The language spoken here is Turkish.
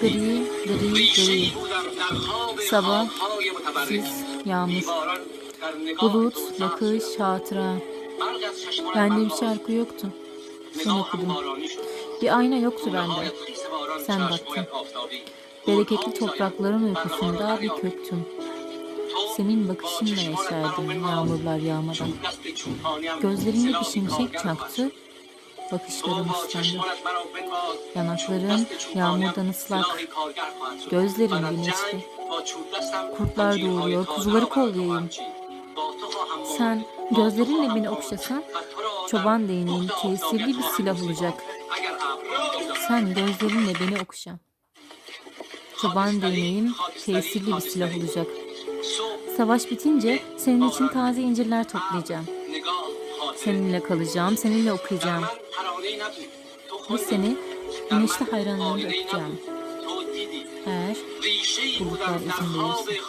Gri, gri, gri. Sabah, sis, yağmur. Bulut, bakış, hatıra. Bende bir şarkı yoktu. Sen okudun. Bir ayna yoktu bende. Sen baktın. Bereketli toprakların uykusunda bir köktüm. Senin bakışınla yaşardım yağmurlar yağmadan. Gözlerinde bir şimşek çaktı Bakışlarım ıslandı. Yanaklarım yağmurdan ıslak. Gözlerim güneşli. Kurtlar doğuruyor, kuzuları kollayayım. Sen gözlerinle beni okşasan, çoban değneğin tesirli bir silah olacak. Sen gözlerinle beni okşa. Çoban değneğim tesirli bir silah olacak. Savaş bitince senin için taze incirler toplayacağım. Seninle kalacağım, seninle okuyacağım. Ve seni güneşli hayranlarında öpeceğim. Eğer bulutlar izin verirse.